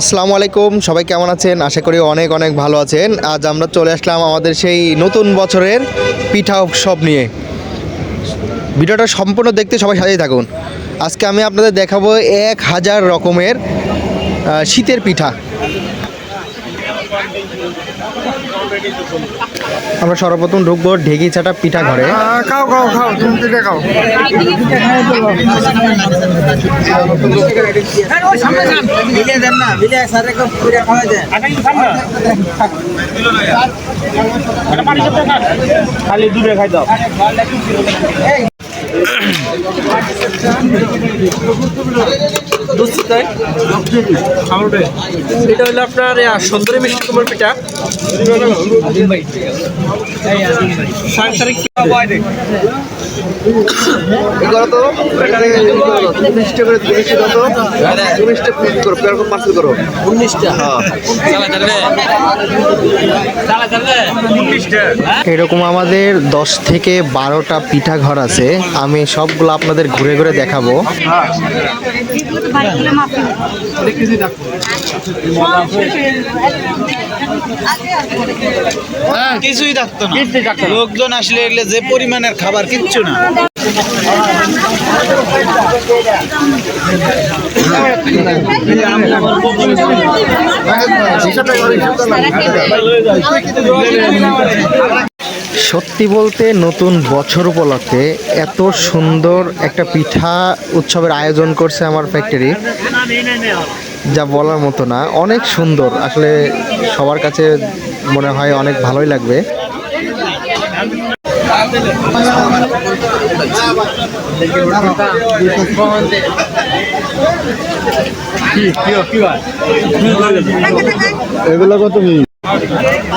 আসসালামু আলাইকুম, সবাই কেমন আছেন? আশা করি অনেক অনেক ভালো আছেন। আজ আমরা চলে আসলাম আমাদের সেই নতুন বছরের পিঠা উৎসব নিয়ে। ভিডিওটা সম্পূর্ণ দেখতে সবাই সাজিয়ে থাকুন। আজকে আমি আপনাদের দেখাবো এক হাজার রকমের শীতের পিঠা। আমরা সর্বপ্রথম ঢুকবো ঢেকি ছাটা পিঠা ঘরে। খাও খাও খাও তুমি পিঠে খাও। খালি দূরে খাই দাও। এটা হলো আপনার সুন্দরী মিষ্টি কুমড় পিঠা। সাংসারিক এরকম আমাদের দশ থেকে বারোটা পিঠা ঘর আছে। আমি সবগুলো আপনাদের ঘুরে ঘুরে দেখাবো। কিছুই থাকতো না। লোকজন আসলে এগুলো যে পরিমাণের খাবার কিচ্ছু না। সত্যি বলতে নতুন বছর উপলক্ষে এত সুন্দর একটা পিঠা উৎসবের আয়োজন করছে আমার ফ্যাক্টরি যা বলার মতো না। অনেক সুন্দর। আসলে সবার কাছে মনে হয় অনেক ভালোই লাগবে। এগুলো কত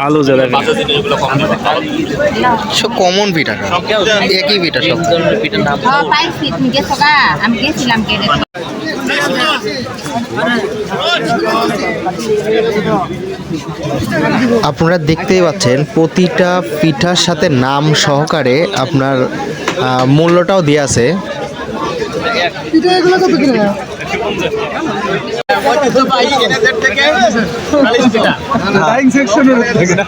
আলু জ্বালা সব কমন পিঠা একই পিঠা সব। আমি গেছিলাম আপনারা দেখতেই পাচ্ছেন প্রতিটা পিঠার সাথে নাম সহকারে আপনার আহ, মূল্যটাও দিয়ে আছে।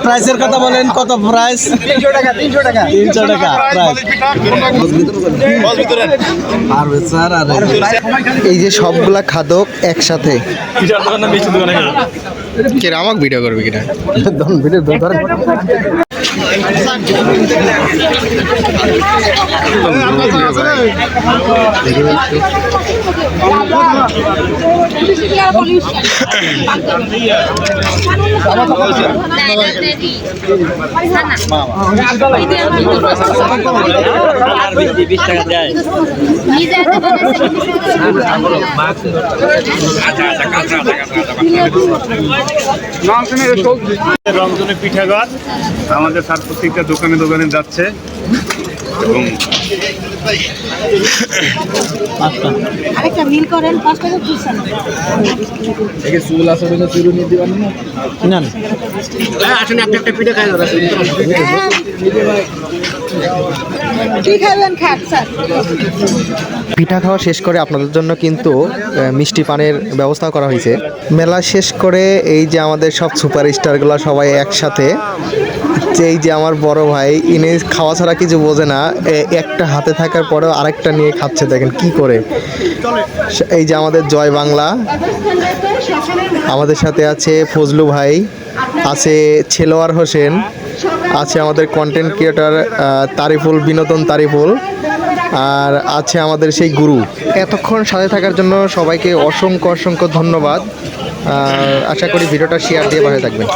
প্রাইসের কথা বলেন কত প্রাইস তিনশো টাকা তিনশো টাকা তিনশো টাকা আর স্যার আর এই যে সবগুলা খাদক একসাথে। কেরা আমাকে ভিডিও করবে কিনা? টাকা রংধনে পিঠাঘর আমাদের স্যার প্রত্যেকটা দোকানে দোকানে যাচ্ছে। এবং আরেকটা মিল করেন পাঁচ টাকা দিচ্ছেন কি খাবেন খাক স্যার। পিঠা খাওয়া শেষ করে আপনাদের জন্য কিন্তু মিষ্টি পানের ব্যবস্থা করা হয়েছে। মেলা শেষ করে এই যে আমাদের সব সুপার স্টারগুলো সবাই একসাথে যে এই যে আমার বড় ভাই, ইনি খাওয়া ছাড়া কিছু বোঝে না। একটা হাতে থাকার পরেও আরেকটা নিয়ে খাচ্ছে, দেখেন কি করে। এই যে আমাদের জয় বাংলা। আমাদের সাথে আছে ফজলু ভাই, আছে ছেলোয়ার হোসেন, আছে আমাদের কন্টেন্ট ক্রিয়েটার তারিফুল, বিনোদন তারিফুল, আর আছে আমাদের সেই গুরু। এতক্ষণ সাথে থাকার জন্য সবাইকে অসংখ্য অসংখ্য ধন্যবাদ। আশা করি ভিডিওটা শেয়ার দিয়ে ভালো থাকবেন।